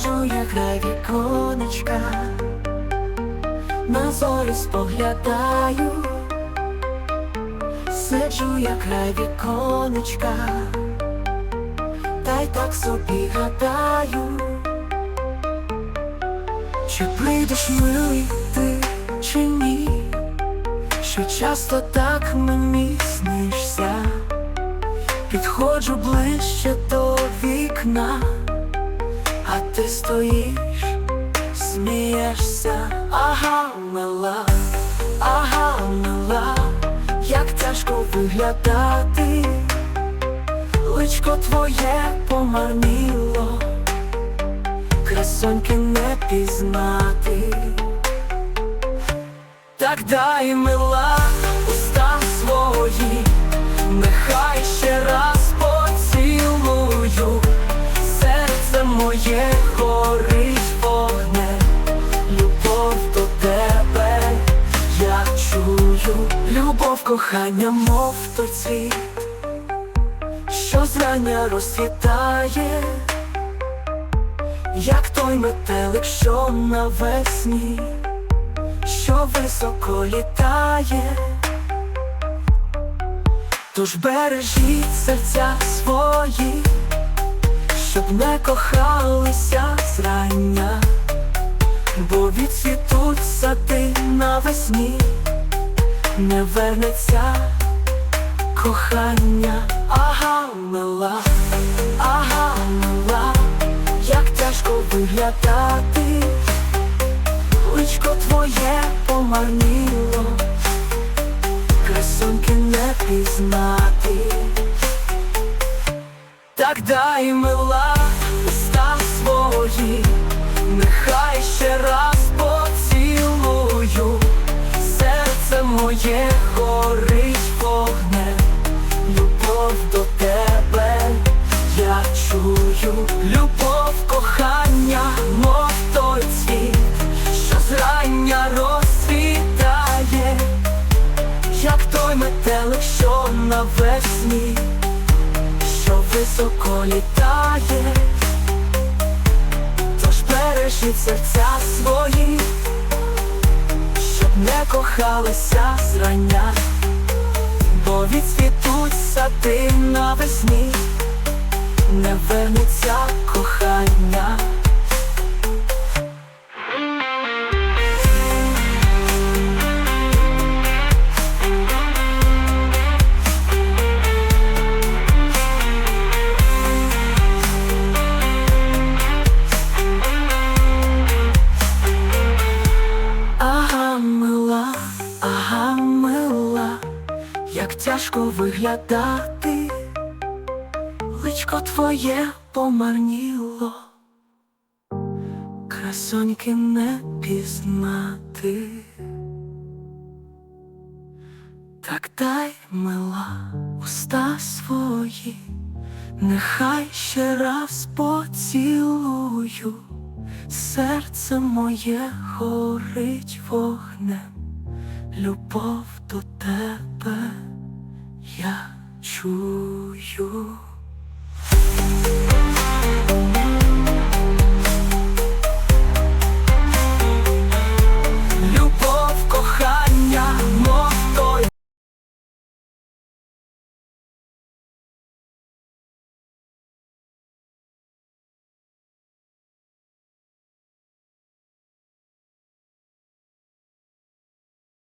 Сиджу, я край віконечка, на зорі споглядаю, сиджу, я край віконечка, та й так собі гадаю, чи прийдеш милий ти, чи ні, що часто так мені снишся, підходжу ближче до вікна. А ти стоїш, смієшся, ага, мила, ага, мила, як тяжко виглядати, личко твоє помарніло, красоньки не пізнати. Так дай мила кохання, мов той цвіт, що зрання розцвітає, як той метелик, що навесні, що високо літає. Тож бережіть серця свої щоб не кохалися зрання, бо відцвітуть сади навесні, не вернеться кохання, ага, мила, ага, мила, як тяжко виглядати, личко твоє помарніло, красунки не пізнати. Так дай мила навесні що високо літає, тож бережіть серця свої, щоб не кохалися зрання, бо відцвітуть сади навесні, не вернеться кохання. Тяжко виглядати, личко твоє помарніло, красоньки не пізнати. Так дай мила уста свої, нехай ще раз поцілую. Серце моє горить вогнем, любов до тебе я чую.